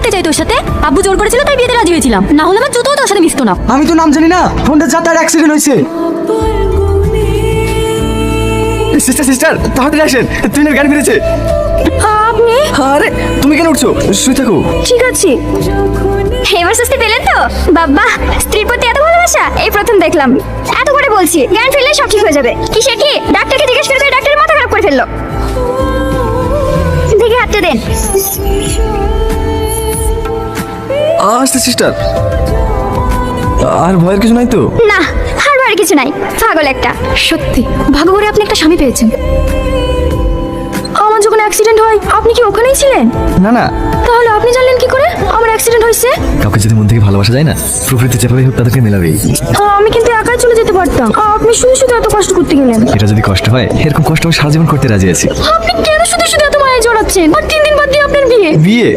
থাকতে চাই তোর সাথে? আব্বু জোর করেছিল তাই বিয়েতে রাজি হয়েছিলাম। না হলে আমার জুতোও তোর সাথে মিশতো না। আমি তো নাম জানি না। ফোনটা যা তার অ্যাক্সিডেন্ট হয়েছে। সিস্টার সিস্টার তাড়াতাড়ি আসেন। ট্রেনের গাড়ি বেরিয়েছে। আপনি? আরে তুমি কেন উঠছো? শুয়ে থাকো। ঠিক আছে। এবার সুস্থি পেলেন তো? বাবা স্ত্রীর প্রতি এত ভালোবাসা? এই প্রথম দেখলাম। এত করে বলছি জ্ঞান ফিরলে সব ঠিক হয়ে যাবে। কিসের কি? ডাক্তারকে জিজ্ঞেস করে ডাক্তারের মাথা খারাপ করে ফেলল। দেখে হাতটা দেন। আসতে সিস্টার। আর ভয়ের কিছু নাই তো? না আর আর কিছু নাই। পাগল একটা। সত্যি ভাগ্য করে আপনি একটা স্বামী পেয়েছেন। আমার যখন অ্যাক্সিডেন্ট হয় আপনি কি ওখানেই ছিলেন? না না। তাহলে আপনি জানলেন কি করে? আমার অ্যাক্সিডেন্ট হয়েছে? কাউকে যদি মন থেকে ভালোবাসা যায় না প্রকৃতি যেভাবে হোক তাদেরকে মেলাবেই। আমি কিন্তু একাই চলে যেতে পারতাম। আপনি শুধু শুধু এত কষ্ট করতে গেলেন। এটা যদি কষ্ট হয় এরকম কষ্ট আমি সারা জীবন করতে রাজি আছি। আপনি কেন শুধু শুধু এত মায়া জড়াচ্ছেন? আর তিন দিন বাদ দিয়ে আপনার বিয়ে? বিয়ে?